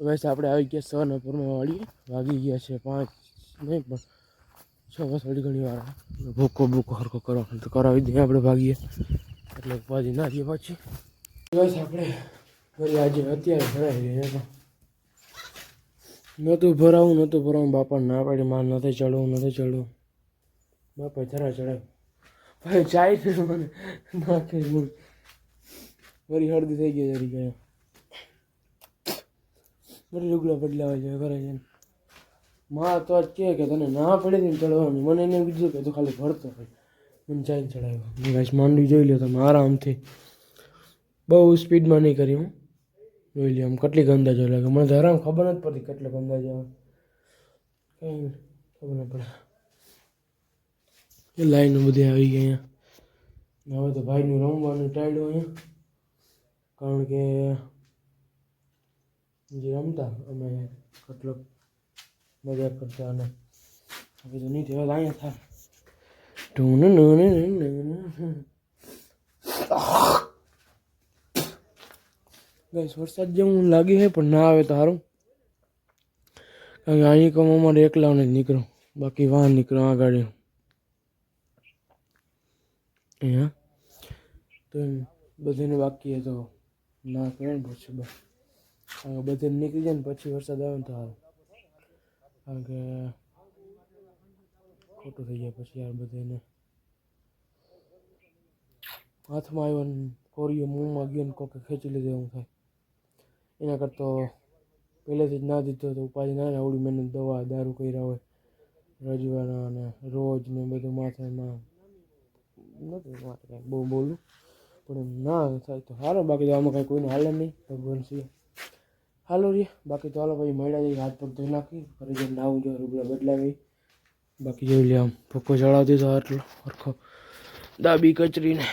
બસ આપણે આવી ગયા સવારના વાળીએ. વાગી ગયા છે પાંચ, નહીં પણ છ થોડી ઘણી વાર. ભૂકો ભૂકો હરકો કરવા તો કરાવી દઈએ આપણે ભાગીએ. એટલે ઉપાધિ ના રહીએ પછી. બસ આપણે વળી આજે અત્યારે ભરાઈ ગયા હતા નહોતું ભરાવું નહોતું ભરાવું. બાપા ના પાડી, માર નથી ચડવું નથી ચડવું. બાપા જરા ચડાવ ભાઈ છે મને નાખે વળી હળદી થઈ ગઈ જરી ગયા. વળી લુગડા બદલાવા જાય ઘરે જઈને માં તો કહે કે તને ના પડે ને ચડવાનું. મને એને કીધું કે તું ખાલી ભરતો મને ચાઈને ચડાવ્યો. મેં કાંઈ માંડવી જોઈ લ્યો તમે, આરામથી. બહુ સ્પીડમાં નહીં કરી હું. જોઈ લ્યો, આમ કેટલી ગંદા જોઈ લાગે. મને તો આરામ ખબર નથી પડતી કેટલા ગંદા જેવા કંઈ ખબર ન પડે. એ લાઈનો બધી આવી ગઈ અહીંયા. હવે તો ભાઈનું રમવાનું ટાળ્યું અહીંયા. કારણ કે જે રમતા અમે કેટલો મજા કરતા અને હવે તો નહીં થયો અહીંયા થાય ટૂન ગઈશ વરસાદ જેવું લાગે છે, પણ ના આવે તો સારું કારણ કે અહીં કમ અમારે એકલાને જ નીકળો. બાકી વાહન નીકળો આ ગાડી અહીંયા. તો એમ બધાને બાકી હે તો ના કરે ને પછી બસ. કારણ કે બધે નીકળી જાય ને પછી વરસાદ આવે ને તો સારું કારણ કે ખોટું થઈ જાય પછી યાર બધાને. હાથમાં આવ્યો ને કોરીઓ મોંમાં ગયો ને કોકે ખેંચી લીધો એવું થાય. એના કરતો પહેલેથી જ ના દીધો તો ઉપાધિ ના આવડી મહેનત દવા, દારૂ કર્યા હોય રજવાના અને રોજ ને બધું માથામાં. નથી માથે કાંઈ, બહુ બોલું. પણ એમ ના થાય તો સારું, બાકી આમાં કાંઈ કોઈને હાલે નહીં, ભગવાન સિંહ હાલો રે. બાકી તો હાલો ભાઈ મળ્યા જઈએ. હાથ પગ ધોઈ નાખી. ફરી જઈને નાવું જોઈએ રૂબલા બદલાવી. બાકી જોઈ લે આમ ભૂકો ચડાવી દીધો આટલો સરખો દાબી કચરીને.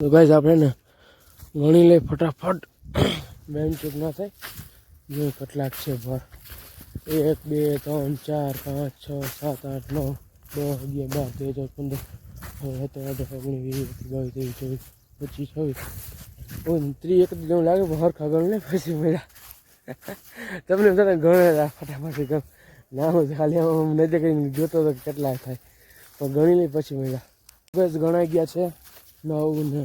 તો ગાઈઝ આપણે ને ગણી લઈ ફટાફટ. બેન ચૂક ના થાય. જો કેટલાક છે ભર. એક, બે, ત્રણ, ચાર, પાંચ, છ, સાત, આઠ, નવ, દસ, અગિયાર, બાર, તેર, ચૌદ, પંદર સત્તર, અઢાર, ઓગણીસ, વીસ બાવીસ, ત્રેવીસ, ચોવીસ, પચીસ, છવ્વીસ ઓય એક જેવું લાગે હરખા ગણ ને પછી મળ્યા. તમને તને ગણેલા ફટાફટ ગણ ના હું ખાલી આમ નજર કરીને જોતો હતો કેટલા થાય. પણ ગણી લઈ પછી મળ્યા. બસ ગણાઈ ગયા છે. નવ ને,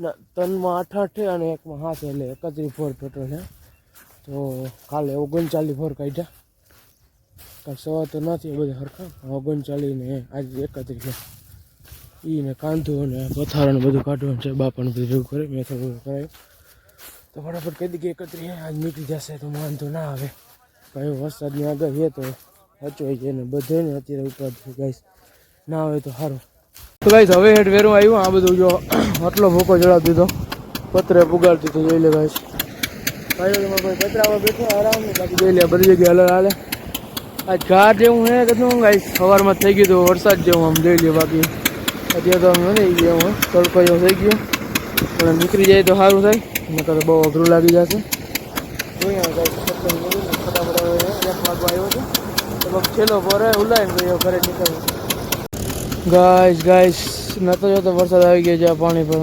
ના ત્રણમાં આઠ આઠ અને એકમાં હાથ એટલે એકત્રીસ ફોર પેટ્રોલ છે. તો કાલે ઓગણચાલીસ ફોર કાઢ્યા. કાંઈ સવા તો નથી બધા સરખા ઓગણચાલીસ ને આજે એકત્રીસ ઈ ને કાંધો ને પથારો ને બધું કાઢવાનું છે, બાપાને બધું ભેગું કરે, મેં થોડું કરાયું. તો ફટાફટ કહી દીધી એકત્રી આજ નીકળી જશે, તો વાંધો ના આવે. કયો વરસાદની આગળ છે તો હચવાઈ જાય ને બધે ને અત્યારે ઉપર ગાઈશ ના આવે તો સારું. તો ગાઈશ હવે હેઠ વેરું આવ્યું, આ બધું જો આટલો ભૂકો ચડાવી દીધો. પત્રે પુગાડી દીધો જોઈ લે ગાઈશ ભાઈઓ તમે કોઈ કચરામાં બેઠો, આરામ ને બાકી જોઈ લે બધી જગ્યાએ હલર હાલે. આજ ઘાટ જેવું હે કદું ગાઈશ સવારમાં થઈ ગયું તો વરસાદ જેવું, આમ જોઈ લે બાકી. અત્યારે તો નથી ગયો હું તડકો થઈ ગયો. પણ નીકળી જાય તો સારું થાય. નકર બહુ અઘરું લાગી જશે. જોઈએ ફટાફટ એક વાગવા આવ્યો છે. તો છેલ્લો ભરે ઉલાય ને ગયો ઘરે નીકળ્યો ગાઈસ ગાઈસ નતો જોતો વરસાદ આવી ગયો છે આ પાણી પર.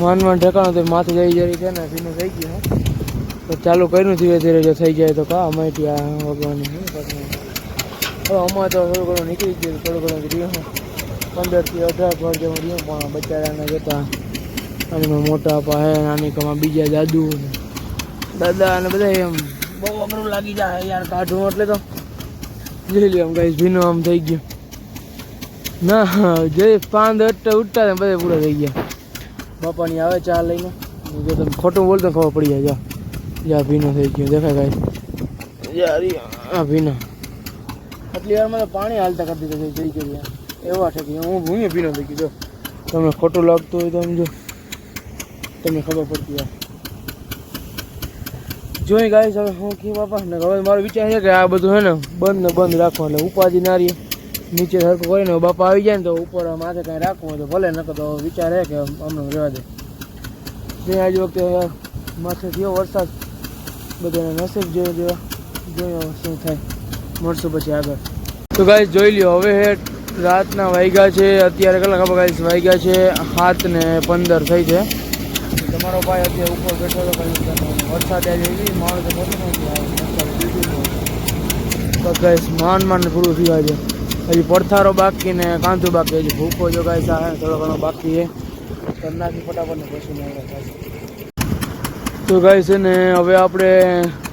માંડ માંડ ઠેકાણું તો માથે જઈ જરી છે ને ભીનું થઈ ગયું તો ચાલુ કર્યું ધીરે ધીરે જો થઈ જાય તો કા અમે ત્યાં ભગવાન હવે અમારે તો થોડું ઘણું નીકળી ગયું થોડું ઘણું રહ્યું પંદરથી અઢાર પર જેવું રહ્યું પણ બચારાના જતા અને મોટા મોટા પાસે નાની કમાં બીજા દાદુ દાદા અને બધા એમ બહુ અઘરું લાગી જાય યાર કાઢવું એટલે તો. જોઈ લે આમ ગાઈસ ભીનું આમ થઈ ગયું. ના, જે પાંદ અટ્ટા ઉઠતા ને બધા પૂરા થઈ ગયા. બાપાની આવે ચા લઈને. જો તમે ખોટું બોલતો ખબર પડી જાય. જા. જા, ભીનો થઈ ગયો. દેખાય ગાય યાર આ ભીનો. આટલી વારમાં તો પાણી હાલતા કરી દીધું જઈ કરી એવા ઠેકી હું ભૂમિ ભીનો થઈ ગયો. તમને ખોટું લાગતું હોય તો સમજો. તમને ખબર પડતી હોય. જોઈ ગાય હવે હું કે બાપા? ને હવે મારો વિચાર છે કે આ બધું હે ને બંધ ને બંધ રાખવા એટલે ઉપાધિ ના રહીએ નીચે સરખું કરીને બાપા આવી જાય ને તો ઉપર માથે કાંઈ રાખવું હોય તો ભલે, નકર તો વિચાર હે કે અમને રહેવા દે. જે આજ વખતે માથે થયો વરસાદ. બધાને નસીબ જોઈ દેવા જોઈ શું થાય. મળશું પછી આગળ. તો ગાઈસ, જોઈ લ્યો, હવે હે રાતના વાગ્યા છે અત્યારે કેટલા ખબર ગાઈસ વાગ્યા છે સાત ને પંદર થઈ છે. તમારો ભાઈ અત્યારે ઉપર બેઠો હતો વરસાદ આવી ગઈ માણસ તો ગાઈસ માન માન પૂરું થયું આજે. હજી પડથારો બાકી ને કાંધું બાકી હજી ભૂકો જો ગાઈસ આ થોડો ઘણો બાકી છે. કરનાથી ફટાફટ ને પછી. તો ગાઈસ છે ને હવે આપણે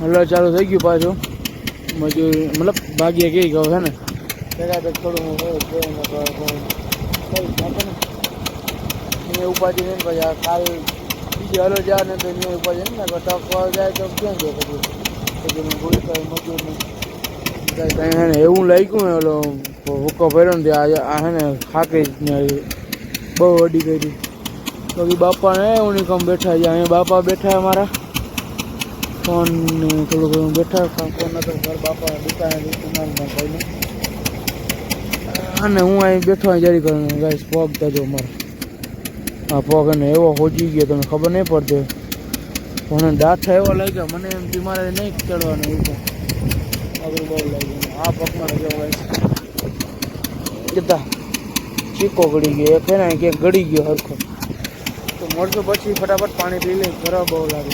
હલવા ચાલુ થઈ ગયું પાછું. મજૂર મતલબ ભાગ્ય કઈ ગયો છે ને? ભેગા થોડું હું હોય તો એને તો કોઈ કરી નાખે ને એ ઉપાધિ નહીં પછી આ કાલ બીજી હલો જા ને તો અહીંયા ઉપાધિ નહીં ને ટકવા જાય તો ક્યાં જાય પછી? પછી ભૂલ હે ને એવું લાગ્યું ને ઓલો હુક્કો ભર્યો ને આ હે ને ખાકે બહુ અડી કરી બાકી બાપા ને કમ બેઠા છે અહીંયા બાપા બેઠા અમારા ફોન ને થોડું ઘણું બેઠા ફોન નતો ઘર બાપા દુકાને ભાઈ ભાઈને. અને હું અહીં બેઠો અહીં જરી કરીને ગાઈસ પગ તજો મારો. આ પગ અને એવો હોજી ગયો તમને ખબર નહીં પડતી. પણ દાંત એવો લાગ્યો, મને એમ બીમારે નહીં ચડવાનું એવું અઘરું બહુ લાગ્યું. આ પગમાં ગાઈસ કીધા ચીકો ગળી ગયો. એક હે ને ક્યાંક ગળી ગયો હરખો. તો મળશું પછી ફટાફટ પાણી પી લઈ ખરાબ બહુ લાગે.